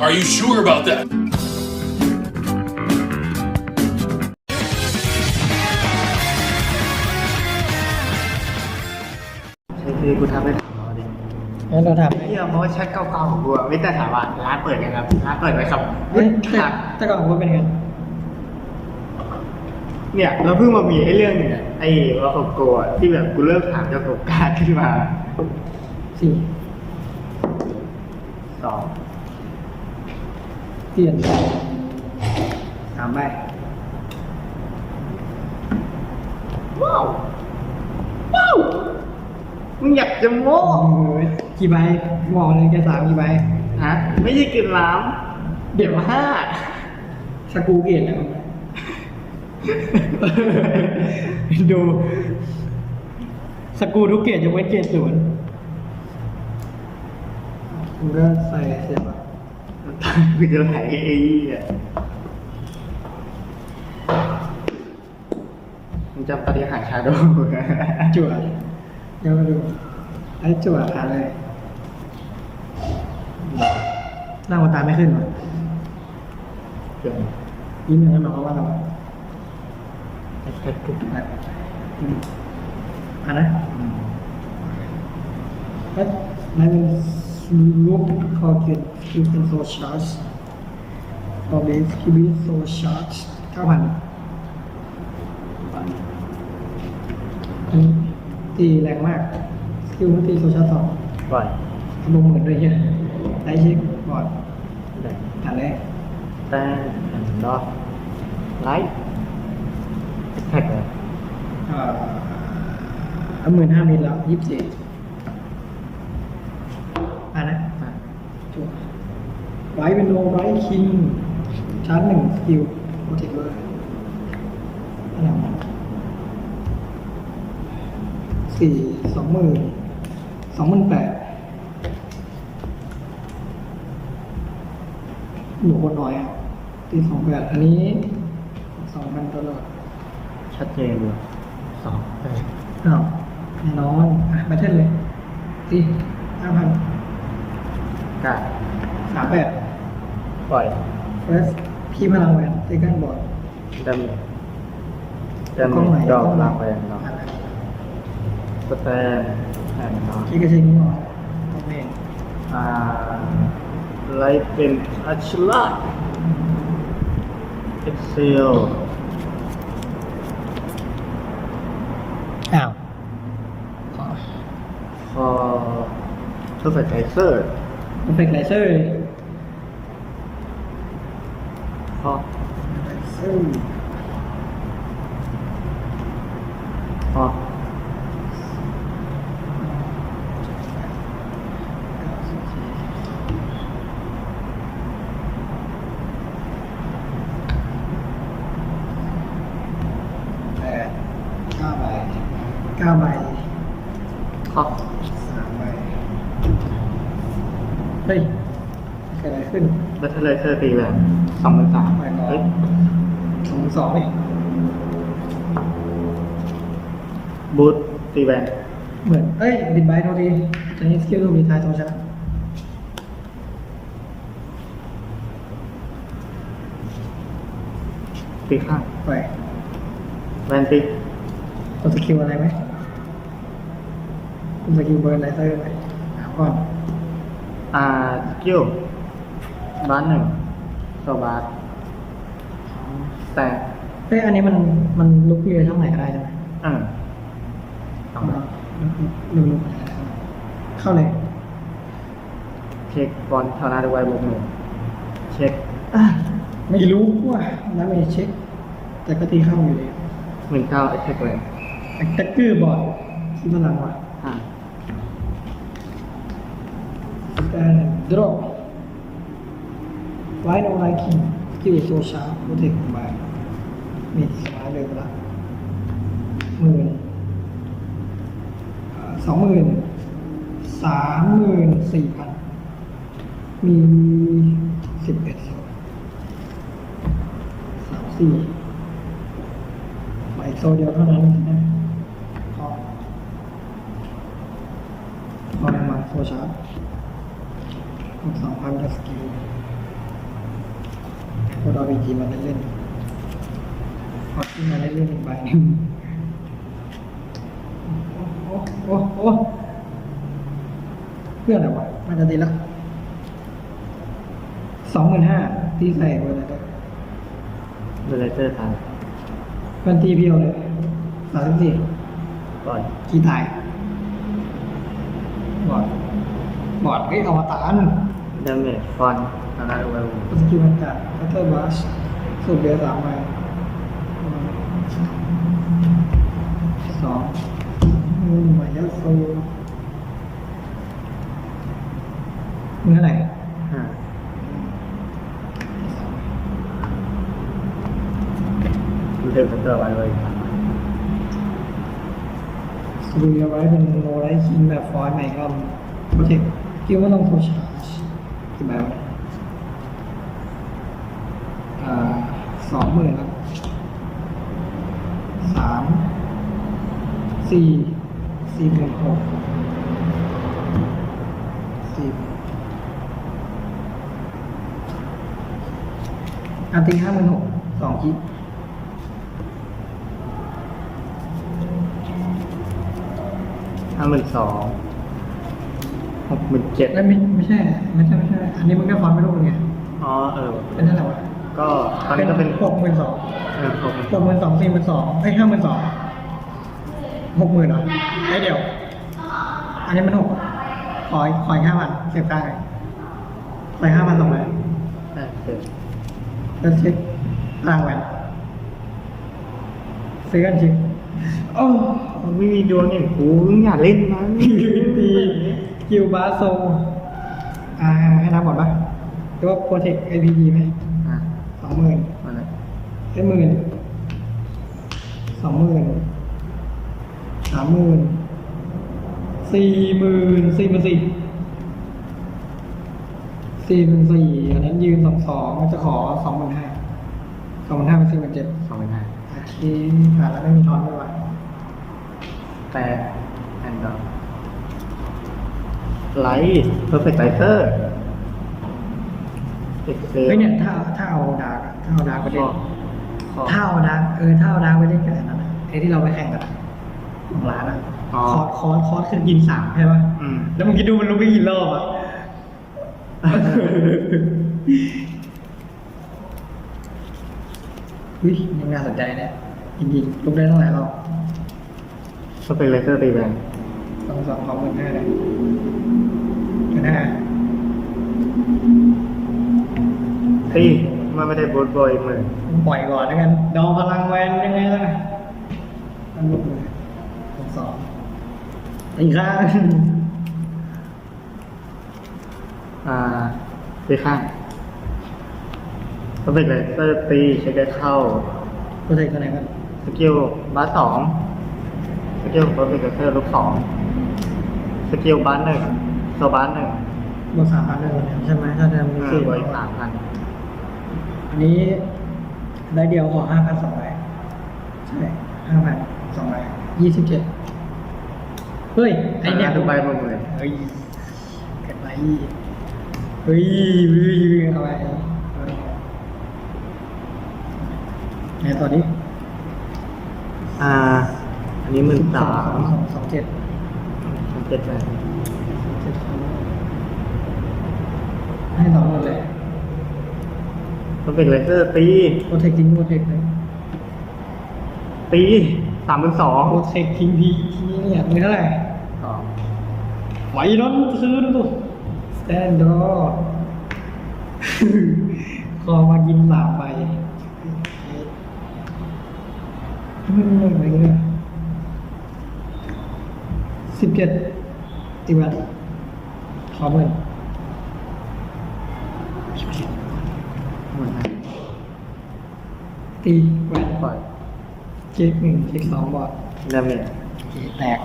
Are you sure about that? ใช่คือกูทำให้ถามเราดิงั้นเราทำไอ้เหี้ยเพราะว่าแชทเก่าๆของกูอะไม่แต่ถามว่าร้านเปิดยังครับร้านเปิดไหมครับเฮ้ยแต่ครับแต่ก่อนว่าเป็นไงเนี่ยเราเพิ่งมามีไอ้เรื่องเนี่ยไอ้ว่าของโกอะที่แบบกูเริ่มถามเจ้าของการขึ้นมาสี่สอง เปลี่ยนสามใบว้าวว้าวมึงอยากจะโม้โอ้ยกี่ใบบอกเลยแกสามกี่ใบฮะไม่ใช่กินล้ำเดี๋ยวห้าสกรูเกตนะดู สกรูทุกเกตยกเว้นเกตศูนย์มันก็ใส่เสียบอะ กูจะไหลไอ้เหี้ยมึงจำปฏิหารชาโดว์จั่วเดี๋ยวมาดูไอ้จั่วขาเลยร่างมันตามไม่ขึ้นหรอเกินยิ้มหนึ่งให้หมายความว่าอะไรไอ้แค่ทุกนัดอืมอะนะแล้วนั่น รูปคอเขียนคิวเป็นโซชาร์จคอเบสคิวเป็นโซชาร์จเก้าพันอันนี้ตีแรงมากคิวมันตีโซชาร์จสองบ่อยลงหมื่นด้วยเฮียได้เช็คบอร์ดได้อ่านเลยแต่ดอไลท์แท็กเลยอ่อหมื่นห้ามิลแล้วยี่สิบสี่อ่านนะ จั่ว ไว้เป็นโนไว้คิงชาร์จหนึ่งสกิลโปรเทคเวอร์อะไรวะสี่สองหมื่นสองหมื่นแปดหนูคนน้อยอะตีสองแปดอันนี้สองพันตลอดชัดเจนเลยสองแปดอ้าวแน่นอนอะมาเท่นเลยตีห้าพันกาดสามแปด ปล่อยเฟิร์สพี่พลังแหวนตีกันบอร์ดดำดำดอกลางไปเนาะสแตนแอนเนาะพี่ก็ใช้นิ้วหน่อยโอเคอ่าไลท์เป็นอัชลาเอ็กเซลอ้าวพอเพอร์เฟกต์ไทเซอร์มันเป็นไลเซอร์พอไลเซอร์ พอแปดเก้าใบเก้าใบ พอ สามใบเฮ้ยเกิดอะไรขึ้น บัตเทอร์ไลเซอร์ตีแหวนสองพันสามไม่พอเฮ้ยสองสองเองบูทตีแหวนเหมือน เอ้ยบิดใบโทษทีตอนนี้สกิลรูปมีทายโซชาร์ตีข้างไปแวนตีกดสกิลอะไรไหมกดสกิลเบิร์นไลเซอร์ไหมถามก่อนอ่าสกิล บ้านหนึ่งโซบาสแต่เฮ้ยอันนี้มันมันลุกเรือช่องไหนก็ได้ใช่ไหมอืมสองใบลุกลุกเข้าเลย เช็คบอลเท่านั้นด้วยบวกหนึ่งเช็คอะไม่รู้ว่าน้ำไม่เช็ค แต่ก็ตีเข้าอยู่ดีหนึ่งเก้าเช็คเลยแต่ตะกือบอดที่พลังว่ะอ่าแต่ดรอป ไว้โนไลคิงสกิลโซชาร์โปรเทคบายมีสมาเลยไปละหมื่นสองหมื่นสามหมื่นสี่พันมีสิบเอ็ดโซนสามสี่มาอีกโซเดียวเท่านั้นนะพอพอมาโซชาร์สองพันกับสกิล โคดอบีจีมาเล่นๆพอที่มาเล่นๆอีกใบหนึ่งโอ้โอ้โอ้เพื่อนอะไรวะมันจะดีละสองหมื่นห้าที่ใส่ไว้แล้วเบลเซอร์ทายเป็นตีเพียวเลยสามสิบสี่ปล่อยกี่ตายบอดบอดเฮ้ยอวตารดาเมจฟอน ทางด้านเวลสกิลมันกัดพัตเตอร์บัชสูตรเบียร์สามใบสองมือมายาโซมือเท่าไร่ห้าดูเทปเตอร์ไว้เลยสกิลเอาไว้เป็นโนไลท์คิงแบบฟอยล์ใหม่ก็โปรเทคคิวว่าต้องโทชาร์จกี่ใบวะอ่า สองหมื่นครับสามสี่สี่หมื่นหกสี่อันตีห้าหมื่นหกสองคิดห้าหมื่นสองหกหมื่นเจ็ดไม่ไม่ไม่ใช่ ไม่ใช่ ไม่ใช่ อันนี้มันก็ฟอนต์ไม่รู้ไงอ๋อเออเป็นเท่าไหร่วะ ก็ตอนนี้ก็เป็นหกหมื่นสองเออหกหมื่นหกหมื่นสองสี่หมื่นสองไอ้ห้าหมื่นสองหกหมื่นเหรอไอ้เดี๋ยว อันนี้มันหกขออีกขออีกห้าพันเสียบได้ไปห้าพันสองเลยใช่เจ็ดแล้วเช็คต่างแหวนซื้อกันชิโอ้ไม่มีดวงอย่างกูมึงอย่าเล่นนะตีคิวบาโซอ่าให้นับก่อนปะหรือว่าโปรเทคไอพีดีไหม อะ สองหมื่น มาเลย ไอ้หมื่นสองหมื่นสามหมื่นสี่หมื่นสี่หมื่นสี่สี่หมื่นสี่อันนั้นยืนสองสองจะขอสองหมื่นห้าสองหมื่นห้าเป็นสี่หมื่นเจ็ดสองหมื่นห้าโอเคผ่านแล้วไม่มีทอนด้วยวะแปดแอนดอร์ไลท์เพอร์เฟกต์ไลเซอร์เอ็กเซลเฮ้ยเนี่ยถ้าถ้าเอาดาร์กอะถ้าเอาดาร์กไปเล่น ข้อถ้าเอาดาร์กเออถ้าเอาดาร์กไปเล่นกันนั้นอะไอ้ที่เราไปแข่งกันอะของร้านอะอ๋อ คอร์สคอร์สคอร์สคือกินสามใช่ปะอืม แล้วมึงคิดดูมันลุกไปกี่รอบอะวิยังน่าสนใจเนี่ยจริงๆลุกได้เท่าไหร่รอบเพอร์เฟกต์ไลเซอร์ตีแบงสองสองสองหมื่นห้าเลยหมื่นห้าตี มันไม่ได้บูทบอยหมื่นปล่อยก่อนแล้วกันดอพลังแวนยังไงล่ะตั้งลุกเลยสองสองอีกข้างอ่าตีข้างเพอร์เฟกต์ไลเซอร์ตีเช็คได้เข้าโปรเทคตัวไหนกันสกิลบาสสองสกิลเพอร์เฟกต์ไลเซอร์ลบสองสกิลบาสหนึ่งโซบาสหนึ่งบวกสามพันเลยใช่ไหมถ้าจะมีเออสี่บวกอีกสามพัน อันนี้ได้เดียวขอห้าพันสองใบใช่ห้าพันสองใบยี่สิบเจ็ดเฮ้ย ไอเนี่ยทุกใบมาหมื่นเฮ้ยเกิดไรเฮ้ยเฮ้ยเอาไปไหนต่อนี้ อ่า อันนี้หมื่นสามสองสองเจ็ดมันเจ็ดแปดเจ็ดให้สองหมดเลย เพอร์เฟกต์ไลเซอร์ตีโปรเทคทิ้งโปรเทคเลยตีสามหมื่นสองโปรเทคทิ้งทีทีเนี่ยมือเท่าไหร่สองไหวนนคืนตัวสแตนดอคอมากินสามไปไม่ไม่ไม่เลยสิบเจ็ดตีแวนขอหมื่น หมื่นห้า ตีแวนปล่อยเช็คหนึ่งเช็คสองบอร์ดดาเมจแตก